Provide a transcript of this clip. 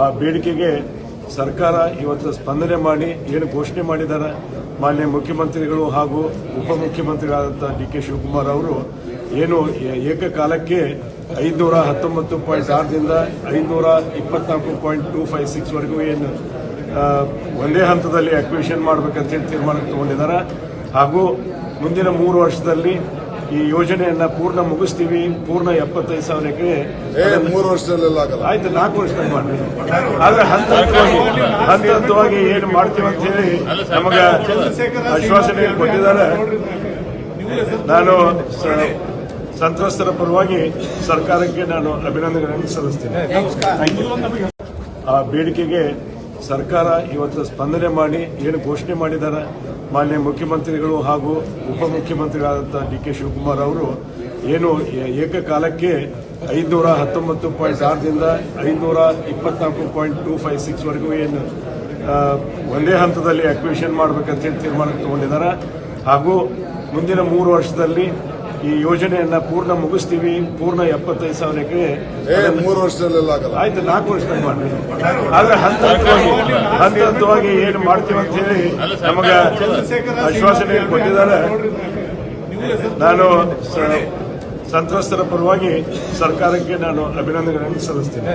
ಆ ಬೇಡಿಕೆಗೆ ಸರ್ಕಾರ ಇವತ್ತು ಸ್ಪಂದನೆ ಮಾಡಿ, ಏನು ಘೋಷಣೆ ಮಾಡಿದ್ದಾರೆ. ಮಾನ್ಯ ಮುಖ್ಯಮಂತ್ರಿಗಳು ಹಾಗೂ ಉಪಮುಖ್ಯಮಂತ್ರಿಗಳಾದಂಥ ಡಿ ಕೆ ಶಿವಕುಮಾರ್ ಅವರು ಏನು ಏಕಕಾಲಕ್ಕೆ ಐದುನೂರ ಹತ್ತೊಂಬತ್ತು ಪಾಯಿಂಟ್ ಆರರಿಂದ ಐದುನೂರ ಇಪ್ಪತ್ನಾಲ್ಕು ಪಾಯಿಂಟ್ ಟೂ ಫೈವ್ ಸಿಕ್ಸ್ವರೆಗೂ ಏನು ಒಂದೇ ಹಂತದಲ್ಲಿ ಅಕ್ವಿಷನ್ ಮಾಡಬೇಕಂತ ಹೇಳಿ ತೀರ್ಮಾನ ತಗೊಂಡಿದ್ದಾರೆ. ಹಾಗೂ ಮುಂದಿನ ಮೂರು ವರ್ಷದಲ್ಲಿ ಈ ಯೋಜನೆಯನ್ನ ಪೂರ್ಣ ಮುಗಿಸ್ತೀವಿ ಪೂರ್ಣ ಎಪ್ಪತ್ತೈದು ಸಾವಿರ ಎಕರೆ ಮೂರು ವರ್ಷದಲ್ಲೆಲ್ಲ ಆಗಲ್ಲ. ಆಯ್ತು ನಾಲ್ಕು ವರ್ಷದಲ್ಲಿ ಮಾಡಿ ಆದ್ರೆ ಹಂತ ಹಂತವಾಗಿ ಹಂತ ಹಂತವಾಗಿ ಏನು ಮಾಡ್ತೀವಿ ಅಂತ ಹೇಳಿ ನಮಗ ಆಶ್ವಾಸನೆ ಕೊಟ್ಟಿದ್ದಾರೆ. ನಾನು ಸಂತ್ರಸ್ತರ ಪರವಾಗಿ ಸರ್ಕಾರಕ್ಕೆ ನಾನು ಅಭಿನಂದನೆಗಳನ್ನು ಸಲ್ಲಿಸ್ತೇನೆ. ಆ ಬೇಡಿಕೆಗೆ ಸರ್ಕಾರ ಇವತ್ತು ಸ್ಪಂದನೆ ಮಾಡಿ ಏನು ಘೋಷಣೆ ಮಾಡಿದ್ದಾರೆ ಮಾನ್ಯ ಮುಖ್ಯಮಂತ್ರಿಗಳು ಹಾಗೂ ಉಪಮುಖ್ಯಮಂತ್ರಿಗಳಾದಂಥ ಡಿ ಕೆ ಶಿವಕುಮಾರ್ ಅವರು ಏನು ಏಕಕಾಲಕ್ಕೆ ಐದುನೂರ ಹತ್ತೊಂಬತ್ತು ಪಾಯಿಂಟ್ ಆರರಿಂದ ಐದುನೂರ ಇಪ್ಪತ್ನಾಲ್ಕು ಪಾಯಿಂಟ್ ಟೂ ಫೈವ್ ಸಿಕ್ಸ್ ವರೆಗೂ ಏನು ಒಂದೇ ಹಂತದಲ್ಲಿ ಅಕ್ವಿಷನ್ ಮಾಡಬೇಕಂತ ಹೇಳಿ ತೀರ್ಮಾನ ತಗೊಂಡಿದ್ದಾರೆ. ಹಾಗೂ ಮುಂದಿನ ಮೂರು ವರ್ಷದಲ್ಲಿ ಈ ಯೋಜನೆಯನ್ನ ಪೂರ್ಣ ಮುಗಿಸ್ತೀವಿ ಪೂರ್ಣ ಎಪ್ಪತ್ತೈದು ಸಾವಿರ ಎಕರೆ ಮೂರು ವರ್ಷದಲ್ಲೆಲ್ಲ ಆಗಲ್ಲ. ಆಯ್ತು ನಾಲ್ಕು ವರ್ಷದಲ್ಲಿ ಮಾಡಿ ಆದ್ರೆ ಹಂತ ಹಂತವಾಗಿ ಹಂತ ಹಂತವಾಗಿ ಏನು ಮಾಡ್ತೀವಿ ಅಂತ ಹೇಳಿ ನಮಗ ಆಶ್ವಾಸನೆ ಕೊಟ್ಟಿದ್ದಾರೆ. ನಾನು ಸ- ಸಂತ್ರಸ್ತರ ಪರವಾಗಿ ಸರ್ಕಾರಕ್ಕೆ ನಾನು ಅಭಿನಂದನೆಗಳನ್ನು ಸಲ್ಲಿಸ್ತೇನೆ.